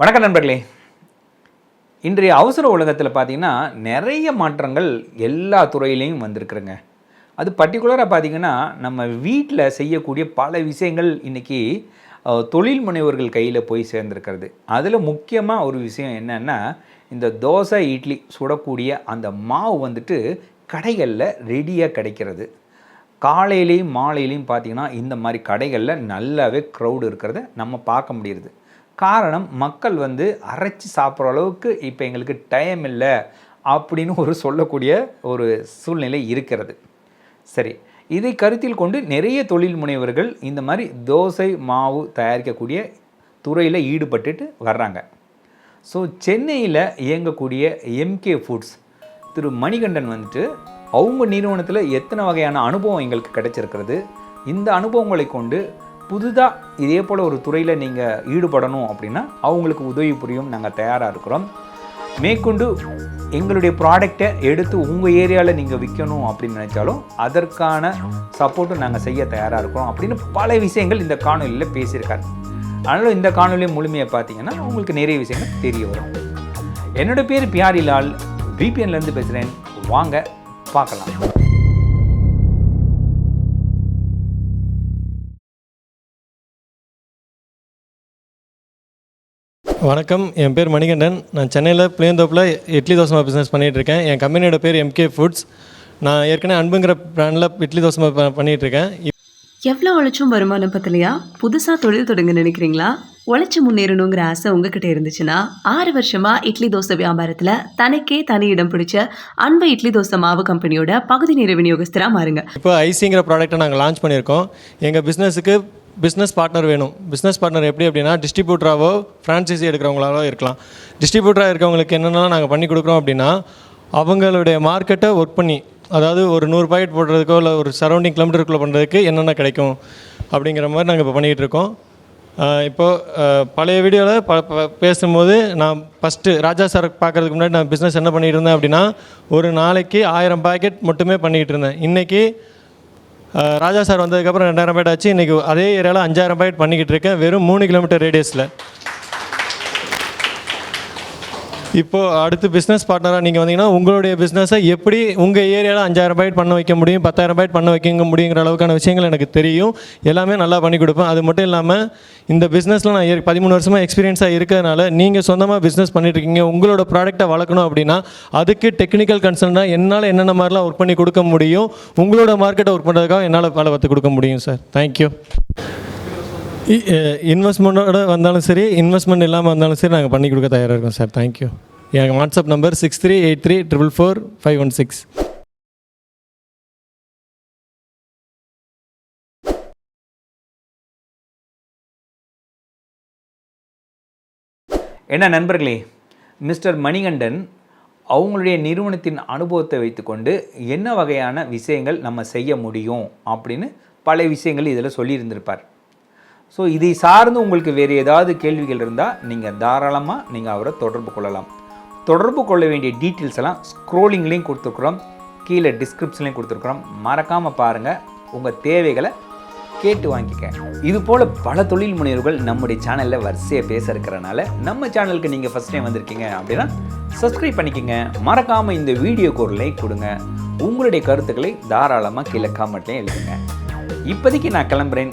வணக்கம் நண்பர்களே. இன்றைய அவசர உலகத்தில் பார்த்தீங்கன்னா நிறைய மாற்றங்கள் எல்லா துறையிலையும் வந்திருக்குறங்க. அது பர்டிகுலராக பார்த்திங்கன்னா நம்ம வீட்டில் செய்யக்கூடிய பல விஷயங்கள் இன்றைக்கி தொழில் முனைவர்கள் கையில் போய் சேர்ந்துருக்கிறது. அதில் முக்கியமாக ஒரு விஷயம் என்னென்னா இந்த தோசை இட்லி சுடக்கூடிய அந்த மாவு வந்துட்டு கடைகளில் ரெடியாக கிடைக்கிறது. காலையிலையும் மாலையிலையும் பார்த்தீங்கன்னா இந்த மாதிரி கடைகளில் நல்லாவே க்ரௌடு இருக்கிறத நம்ம பார்க்க முடியுது. காரணம் மக்கள் வந்து அரைச்சி சாப்பிட்ற அளவுக்கு இப்போ எங்களுக்கு டைம் இல்லை அப்படின்னு ஒரு சொல்லக்கூடிய ஒரு சூழ்நிலை இருக்கிறது. சரி இதை கருத்தில் கொண்டு நிறைய தொழில் முனைவர்கள் இந்த மாதிரி தோசை மாவு தயாரிக்கக்கூடிய துறையில் ஈடுபட்டுட்டு வர்றாங்க. ஸோ சென்னையில் இயங்கக்கூடிய எம்கே ஃபுட்ஸ் திரு மணிகண்டன் வந்துட்டு அவங்க நிறுவனத்தில் எத்தனை வகையான அனுபவம் எங்களுக்கு கிடைச்சிருக்கிறது? இந்த அனுபவங்களை கொண்டு புதுதாக இதே போல் ஒரு துறையில் நீங்கள் ஈடுபடணும் அப்படின்னா அவங்களுக்கு உதவி புரியும். நாங்கள் தயாராக இருக்கிறோம். மேற்கொண்டு எங்களுடைய ப்ராடக்டை எடுத்து உங்கள் ஏரியாவில் நீங்கள் விற்கணும் அப்படின்னு நினச்சாலும் அதற்கான சப்போர்ட்டும் நாங்கள் செய்ய தயாராக இருக்கிறோம் அப்படின்னு பல விஷயங்கள் இந்த காணொலியில் பேசியிருக்காரு. அதனால் இந்த காணொலி முழுமையை பார்த்தீங்கன்னா உங்களுக்கு நிறைய விஷயங்கள் தெரிய வரும். என்னோட பேர் பியாரி லால் பிபிஎன்லேருந்து பேசுகிறேன் வாங்க பார்க்கலாம். வணக்கம். என் பேர் மணிகண்டன். நான் சென்னையில் புளியந்தோப்பில் இட்லி தோசை பிஸ்னஸ் பண்ணிகிட்டு இருக்கேன். என் கம்பெனியோட பேர் எம்கே ஃபுட்ஸ் நான் ஏற்கனவே அன்புங்கிற பிராண்டில் இட்லி தோசை ப- பண்ணிட்டு இருக்கேன். எவ்வளோ உழைச்சும் வருமானம் பத்தலையா? புதுசாக தொழில் தொடங்க நினைக்கிறீங்களா? உழைச்சி முன்னேறணுங்கிற ஆசை உங்ககிட்ட இருந்துச்சுன்னா ஆறு வருஷமா இட்லி தோசை வியாபாரத்தில் தனக்கே தனி இடம் பிடிச்ச அன்பு இட்லி தோசை மாவு கம்பெனியோட பகுதி நேர விநியோகஸ்தரா மாறுங்க. இப்போ ஐசிங்கிற ப்ராடக்ட்டை நாங்கள் லான்ச் பண்ணியிருக்கோம். எங்கள் பிஸ்னஸுக்கு பிஸ்னஸ் பார்ட்னர் வேணும். பிஸ்னஸ் பார்ட்னர் எப்படி அப்படின்னா டிஸ்ட்ரிபியூட்டராகவோ ஃப்ரான்ச்சைசி எடுக்கிறவங்களாவோ இருக்கலாம். டிஸ்ட்ரிபியூட்டராக இருக்கிறவங்களுக்கு என்னென்னலாம் நாங்கள் பண்ணி கொடுக்குறோம் அப்படின்னா அவங்களுடைய மார்க்கெட்டை ஒர்க் பண்ணி அதாவது ஒரு நூறு பாக்கெட் போடுறதுக்கோ இல்லை ஒரு சரௌண்டிங் கிலோமீட்டருக்குள்ளே பண்ணுறதுக்கு என்னென்ன கிடைக்கும் அப்படிங்கிற மாதிரி நாங்கள் இப்போ பண்ணிகிட்டு இருக்கோம். இப்போது பழைய வீடியோவில் ப ப- பேசும்போது நான் ஃபஸ்ட்டு ராஜா சார் பார்க்கறதுக்கு முன்னாடி நான் பிஸ்னஸ் என்ன பண்ணிகிட்டு இருந்தேன் அப்படின்னா ஒரு நாளைக்கு ஆயிரம் பாக்கெட் மட்டுமே பண்ணிகிட்டு இருந்தேன். இன்றைக்கி ராஜா சார் வந்ததுக்கப்புறம் ரெண்டாயிரம் பாக்கெட் ஆச்சு. இன்றைக்கி அதே ஏரியாவில் அஞ்சாயிரம் பாக்கெட் பண்ணிக்கிட்டு இருக்கேன். வெறும் மூணு கிலோமீட்டர் ரேடியஸில் இப்போது அடுத்து பிஸ்னஸ் பார்ட்னராக நீங்கள் வந்தீங்கன்னா உங்களுடைய பிஸ்னஸை எப்படி உங்கள் ஏரியாவில் அஞ்சாயிரம் பாக்கெட் பண்ண வைக்க முடியும் பத்தாயிரம் பாக்கெட் பண்ண வைக்க முடியுங்கிற அளவுக்கான விஷயங்கள் எனக்கு தெரியும். எல்லாமே நல்லா பண்ணி கொடுப்பேன். அது மட்டும் இல்லாமல் இந்த பிஸ்னஸில் நான் பதிமூணு வருஷமாக எக்ஸ்பீரியன்ஸாக இருக்கிறதுனால நீங்கள் சொந்தமாக பிஸ்னஸ் இருக்கீங்க உங்களோட ப்ராடக்ட்டை வளர்க்கணும் அப்படின்னா அதுக்கு டெக்னிக்கல் கன்சர்னாக என்னால் என்னென்ன மாதிரிலாம் ஒர்க் பண்ணி கொடுக்க முடியும் உங்களோட மார்க்கெட்டை ஒர்க் பண்ணுறதுக்காக என்னால் வேலை பார்த்து கொடுக்க முடியும் சார் தேங்க்யூ இன்வெஸ்ட்மெண்ட்டோட வந்தாலும் சரி இன்வெஸ்ட்மெண்ட் இல்லாமல் வந்தாலும் சரி நாங்கள் பண்ணி கொடுக்க தயாராக இருக்கோம் சார் தேங்க்யூ எங்கள் WhatsApp number six three eight three triple four five one six என்ன நண்பர்களே மிஸ்டர் மணிகண்டன் அவங்களுடைய நிறுவனத்தின் அனுபவத்தை வைத்துக்கொண்டு என்ன வகையான விஷயங்கள் நம்ம செய்ய முடியும் அப்படின்னு பல விஷயங்கள் இதில் சொல்லியிருந்திருப்பார். ஸோ இதை சார்ந்து உங்களுக்கு வேறு ஏதாவது கேள்விகள் இருந்தால் நீங்கள் தாராளமாக நீங்கள் அவரை தொடர்பு கொள்ளலாம். தொடர்பு கொள்ள வேண்டிய டீட்டெயில்ஸ் எல்லாம் ஸ்க்ரோலிங்லேயும் கொடுத்துருக்குறோம். கீழே டிஸ்கிரிப்ஷன்லையும் கொடுத்துருக்குறோம். மறக்காமல் பாருங்கள் உங்கள் தேவைகளை கேட்டு வாங்கிக்க. இதுபோல் பல தொழில் முனைவர்கள் நம்முடைய சேனலில் வரிசையாக பேச இருக்கிறனால நம்ம சேனலுக்கு நீங்கள் ஃபஸ்ட் டைம் வந்திருக்கீங்க அப்படின்னா சப்ஸ்கிரைப் பண்ணிக்கோங்க. மறக்காமல் இந்த வீடியோக்கு ஒரு லைக் கொடுங்க. உங்களுடைய கருத்துக்களை தாராளமாக கீழே காமெண்ட்லேயும் எழுதுங்க. இப்போதைக்கு நான் கிளம்புறேன்.